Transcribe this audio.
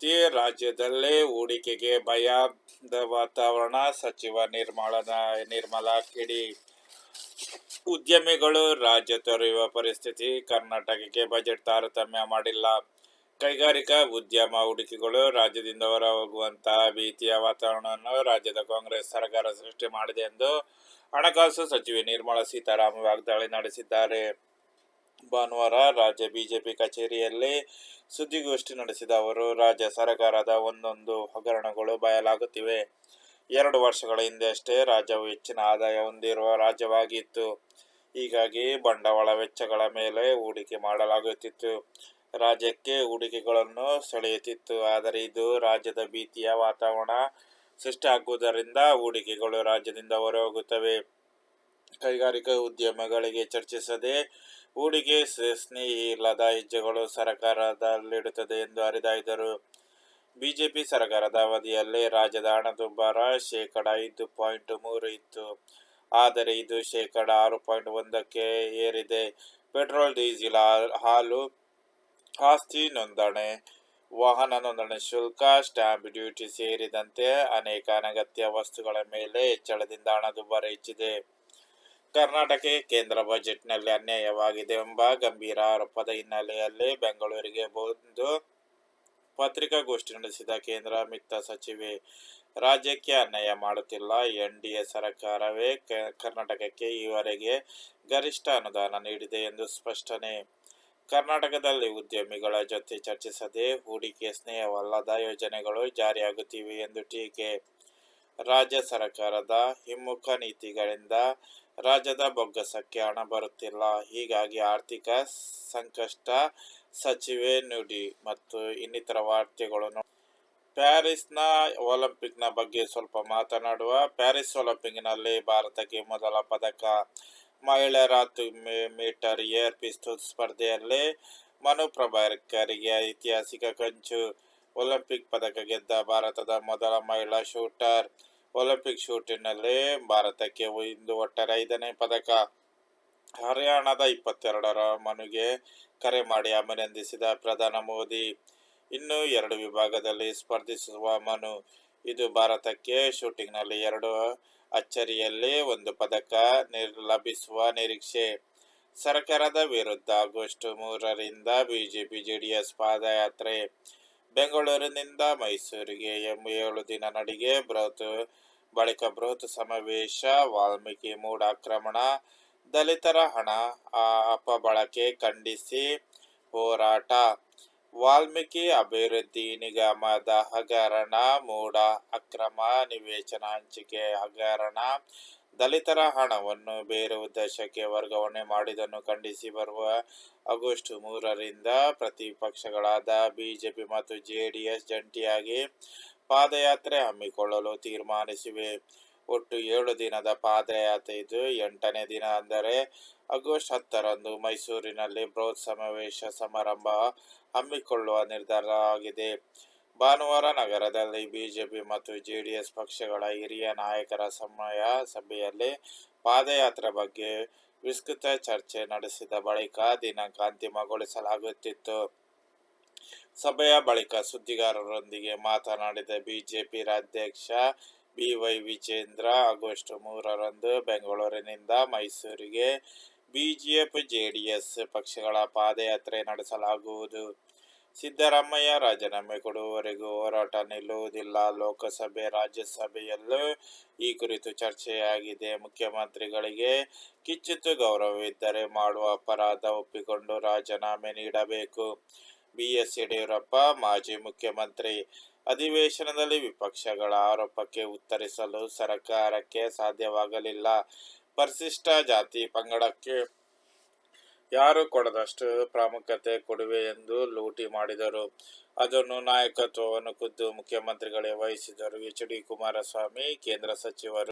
ಪರಿಸ್ಥಿತಿ ರಾಜ್ಯದಲ್ಲೇ ಹೂಡಿಕೆಗೆ ಭಯದ ವಾತಾವರಣ, ಸಚಿವ ನಿರ್ಮಲನ, ನಿರ್ಮಲಾ ಕಿಡಿ. ಉದ್ಯಮಿಗಳು ರಾಜ್ಯ ತೊರೆಯುವ ಪರಿಸ್ಥಿತಿ, ಕರ್ನಾಟಕಕ್ಕೆ ಬಜೆಟ್ ತಾರತಮ್ಯ ಮಾಡಿಲ್ಲ. ಕೈಗಾರಿಕಾ ಉದ್ಯಮ ಹೂಡಿಕೆಗಳು ರಾಜ್ಯದಿಂದ ಹೊರ ಹೋಗುವಂತಹ ಭೀತಿಯ ವಾತಾವರಣವನ್ನು ರಾಜ್ಯದ ಕಾಂಗ್ರೆಸ್ ಸರ್ಕಾರ ಸೃಷ್ಟಿ ಮಾಡಿದೆ ಎಂದು ಹಣಕಾಸು ಸಚಿವೆ ನಿರ್ಮಲಾ ಸೀತಾರಾಮನ್ ವಾಗ್ದಾಳಿ ನಡೆಸಿದ್ದಾರೆ. ಭಾನುವಾರ ರಾಜ್ಯ ಬಿಜೆಪಿ ಕಚೇರಿಯಲ್ಲಿ ಸುದ್ದಿಗೋಷ್ಠಿ ನಡೆಸಿದ ಅವರು, ರಾಜ್ಯ ಸರ್ಕಾರದ ಒಂದೊಂದು ಹಗರಣಗಳು ಬಯಲಾಗುತ್ತಿವೆ. ಎರಡು ವರ್ಷಗಳ ಹಿಂದೆಯಷ್ಟೇ ರಾಜ್ಯವು ಹೆಚ್ಚಿನ ಆದಾಯ ಹೊಂದಿರುವ ರಾಜ್ಯವಾಗಿತ್ತು. ಹೀಗಾಗಿ ಬಂಡವಾಳ ವೆಚ್ಚಗಳ ಮೇಲೆ ಹೂಡಿಕೆ ಮಾಡಲಾಗುತ್ತಿತ್ತು. ರಾಜ್ಯಕ್ಕೆ ಹೂಡಿಕೆಗಳನ್ನು ಸೆಳೆಯುತ್ತಿತ್ತು. ಆದರೆ ಇದು ರಾಜ್ಯದ ಭೀತಿಯ ವಾತಾವರಣ ಸೃಷ್ಟಿಯಾಗುವುದರಿಂದ ಹೂಡಿಕೆಗಳು ರಾಜ್ಯದಿಂದ ಹೊರಹೋಗುತ್ತವೆ. ಕೈಗಾರಿಕಾ ಉದ್ಯಮಗಳಿಗೆ ಚರ್ಚಿಸದೆ ಹೂಡಿಕೆ ಸ್ನೇಹಿ ಇಲ್ಲದ ಹೆಜ್ಜೆಗಳು ಸರ್ಕಾರದಲ್ಲಿಡುತ್ತದೆ ಎಂದು ಹರಿದಾಯ್ದರು. ಬಿಜೆಪಿ ಸರ್ಕಾರದ ಅವಧಿಯಲ್ಲಿ ರಾಜ್ಯದ ಹಣದುಬ್ಬರ ಶೇಕಡ ಐದು ಪಾಯಿಂಟ್ ಮೂರು ಇತ್ತು. ಆದರೆ ಇದು ಶೇಕಡ ಆರು ಪಾಯಿಂಟ್ ಒಂದಕ್ಕೆ ಏರಿದೆ. ಪೆಟ್ರೋಲ್, ಡೀಸೆಲ್ ಹಾಲು, ಆಸ್ತಿ ನೋಂದಣಿ, ವಾಹನ ನೋಂದಣಿ ಶುಲ್ಕ, ಸ್ಟಾಂಪ್ ಡ್ಯೂಟಿ ಸೇರಿದಂತೆ ಅನೇಕ ಅನಗತ್ಯ ವಸ್ತುಗಳ ಮೇಲೆ ಹೆಚ್ಚಳದಿಂದ ಹಣದುಬ್ಬರ ಹೆಚ್ಚಿದೆ. ಕರ್ನಾಟಕಕ್ಕೆ ಕೇಂದ್ರ ಬಜೆಟ್ನಲ್ಲಿ ಅನ್ಯಾಯವಾಗಿದೆ ಎಂಬ ಗಂಭೀರ ಆರೋಪದ ಹಿನ್ನೆಲೆಯಲ್ಲಿ ಬೆಂಗಳೂರಿಗೆ ಬಂದು ಪತ್ರಿಕಾಗೋಷ್ಠಿ ನಡೆಸಿದ ಕೇಂದ್ರ ವಿತ್ತ ಸಚಿವೆ, ರಾಜ್ಯಕ್ಕೆ ಅನ್ಯಾಯ ಮಾಡುತ್ತಿಲ್ಲ. ಎನ್ ಡಿ ಎ ಸರ್ಕಾರವೇ ಕರ್ನಾಟಕಕ್ಕೆ ಈವರೆಗೆ ಗರಿಷ್ಠ ಅನುದಾನ ನೀಡಿದೆ ಎಂದು ಸ್ಪಷ್ಟನೆ. ಕರ್ನಾಟಕದಲ್ಲಿ ಉದ್ಯಮಿಗಳ ಜೊತೆ ಚರ್ಚಿಸದೆ ಹೂಡಿಕೆ ಸ್ನೇಹವಲ್ಲದ ಯೋಜನೆಗಳು ಜಾರಿಯಾಗುತ್ತಿವೆ ಎಂದು ಟೀಕೆ. ರಾಜ್ಯ ಸರ್ಕಾರದ ಹಿಮ್ಮುಖ ನೀತಿಗಳಿಂದ ರಾಜ್ಯದ ಬೊಗ್ಗಸಕ್ಕೆ ಹಣ ಬರುತ್ತಿಲ್ಲ. ಹೀಗಾಗಿ ಆರ್ಥಿಕ ಸಂಕಷ್ಟ ಸಚಿವೆ ನುಡಿ ಮತ್ತು ಇನ್ನಿತರ ವಾರ್ತೆಗಳನ್ನು ಪ್ಯಾರಿಸ್ನ ಒಲಿಂಪಿಕ್ನ ಬಗ್ಗೆ ಸ್ವಲ್ಪ ಮಾತನಾಡುವ ಪ್ಯಾರಿಸ್ ಒಲಿಂಪಿಕ್ನಲ್ಲಿ ಭಾರತಕ್ಕೆ ಮೊದಲ ಪದಕ. ಮಹಿಳೆಯರ ಹತ್ತು ಮೀಟರ್ ಏರ್ ಪಿಸ್ತೂಲ್ ಸ್ಪರ್ಧೆಯಲ್ಲಿ ಮನು ಪ್ರಭಾರ್ಕರಿಗೆ ಐತಿಹಾಸಿಕ ಕಂಚು. ಒಲಿಂಪಿಕ್ ಪದಕ ಗೆದ್ದ ಭಾರತದ ಮೊದಲ ಮಹಿಳಾ ಶೂಟರ್ ಒಲಿಂಪಿಕ್ ಶೂಟಿಂಗ್ನಲ್ಲಿ ಭಾರತಕ್ಕೆ ಇಂದು ಒಟ್ಟಾರೆ ಐದನೇ ಪದಕ. ಹರಿಯಾಣದ ಇಪ್ಪತ್ತೆರಡರ ಮನುಗೆ ಕರೆ ಮಾಡಿ ಅಭಿನಂದಿಸಿದ ಪ್ರಧಾನ ಮೋದಿ, ಇನ್ನು ಎರಡು ವಿಭಾಗದಲ್ಲಿ ಸ್ಪರ್ಧಿಸುವ ಮನು. ಇದು ಭಾರತಕ್ಕೆ ಶೂಟಿಂಗ್ನಲ್ಲಿ ಎರಡು ಅಚ್ಚರಿಯಲ್ಲಿ ಒಂದು ಪದಕ ಲಭಿಸುವ ನಿರೀಕ್ಷೆ. ಸರ್ಕಾರದ ವಿರುದ್ಧ ಆಗಸ್ಟ್ ಮೂರರಿಂದ ಬಿಜೆಪಿ ಜೆಡಿಎಸ್ ಪಾದಯಾತ್ರೆ. ಬೆಂಗಳೂರಿನಿಂದ ಮೈಸೂರಿಗೆ ಎಂಬ ಏಳು ದಿನ ನಡಿಗೆ ಬೃಹತ್, ಬಳಿಕ ಬೃಹತ್ ಸಮಾವೇಶ, ವಾಲ್ಮೀಕಿ ಮೂಡ ಆಕ್ರಮಣ, ದಲಿತರ ಹಣ ಅಪಬಳಕೆ ಖಂಡಿಸಿ ಹೋರಾಟ. ವಾಲ್ಮೀಕಿ ಅಭಿವೃದ್ಧಿ ನಿಗಮದ ಹಗರಣ, ಮೂಡ ಅಕ್ರಮ ನಿವೇಶನ ಹಂಚಿಕೆ ಹಗರಣ ದಲಿತರ ಹಣವನ್ನು ಬೇರೆ ಉದ್ದೇಶಕ್ಕೆ ವರ್ಗಾವಣೆ ಮಾಡಿದನ್ನು ಖಂಡಿಸಿ ಬರುವ ಆಗಸ್ಟ್ ಮೂರರಿಂದ ಪ್ರತಿಪಕ್ಷಗಳಾದ ಬಿಜೆಪಿ ಮತ್ತು ಜೆಡಿಎಸ್ ಜಂಟಿಯಾಗಿ ಪಾದಯಾತ್ರೆ ಹಮ್ಮಿಕೊಳ್ಳಲು ತೀರ್ಮಾನಿಸಿವೆ. ಒಟ್ಟು ಏಳು ದಿನದ ಪಾದಯಾತ್ರೆ ಇದು. ಎಂಟನೇ ದಿನ ಅಂದರೆ ಆಗಸ್ಟ್ ಹತ್ತರಂದು ಮೈಸೂರಿನಲ್ಲಿ ಬೃಹತ್ ಸಮಾವೇಶ ಸಮಾರಂಭ ಹಮ್ಮಿಕೊಳ್ಳುವ ನಿರ್ಧಾರ ಆಗಿದೆ. ಭಾನುವಾರ ನಗರದಲ್ಲಿ ಬಿಜೆಪಿ ಮತ್ತು ಜೆಡಿಎಸ್ ಪಕ್ಷಗಳ ಹಿರಿಯ ನಾಯಕರ ಸಮಯ ಸಭೆಯಲ್ಲಿ ಪಾದಯಾತ್ರೆ ಬಗ್ಗೆ ವಿಸ್ತೃತ ಚರ್ಚೆ ನಡೆಸಿದ ಬಳಿಕ ದಿನಾಂಕ ಅಂತಿಮಗೊಳಿಸಲಾಗುತ್ತಿತ್ತು. ಸಭೆಯ ಬಳಿಕ ಸುದ್ದಿಗಾರರೊಂದಿಗೆ ಮಾತನಾಡಿದ ಬಿಜೆಪಿ ರಾಜ್ಯಾಧ್ಯಕ್ಷ ಬಿವೈ ವಿಜೇಂದ್ರ, ಆಗಸ್ಟ್ ಮೂರರಂದು ಬೆಂಗಳೂರಿನಿಂದ ಮೈಸೂರಿಗೆ ಬಿಜೆಪಿ, ಜೆಡಿಎಸ್ ಪಕ್ಷಗಳ ಪಾದಯಾತ್ರೆ ನಡೆಸಲಾಗುವುದು. ಸಿದ್ದರಾಮಯ್ಯ, ರಾಜೀನಾಮೆ ಕೊಡುವವರೆಗೂ ಹೋರಾಟ ನಿಲ್ಲುವುದಿಲ್ಲ. ಲೋಕಸಭೆ, ರಾಜ್ಯಸಭೆಯಲ್ಲೂ ಈ ಕುರಿತು ಚರ್ಚೆಯಾಗಿದೆ. ಮುಖ್ಯಮಂತ್ರಿಗಳಿಗೆ ಕಿಚ್ಚುತ್ತು ಗೌರವವಿದ್ದರೆ ಮಾಡುವ ಅಪರಾಧ ಒಪ್ಪಿಕೊಂಡು ರಾಜೀನಾಮೆ ನೀಡಬೇಕು. ಬಿಎಸ್ ಯಡಿಯೂರಪ್ಪ, ಮಾಜಿ ಮುಖ್ಯಮಂತ್ರಿ, ಅಧಿವೇಶನದಲ್ಲಿ ವಿಪಕ್ಷಗಳ ಆರೋಪಕ್ಕೆ ಉತ್ತರಿಸಲು ಸರ್ಕಾರಕ್ಕೆ ಸಾಧ್ಯವಾಗಲಿಲ್ಲ. ಪರಿಶಿಷ್ಟ ಜಾತಿ ಪಂಗಡಕ್ಕೆ ಯಾರು ಕೊಡದಷ್ಟು ಪ್ರಾಮುಖ್ಯತೆ ಕೊಡುವೆ ಎಂದು ಲೂಟಿ ಮಾಡಿದರು. ಅದನ್ನು ನಾಯಕತ್ವವನ್ನು ಖುದ್ದು ಮುಖ್ಯಮಂತ್ರಿಗಳೇ ವಹಿಸಿದರು. ಎಚ್ ಡಿ ಕುಮಾರಸ್ವಾಮಿ, ಕೇಂದ್ರ ಸಚಿವರು.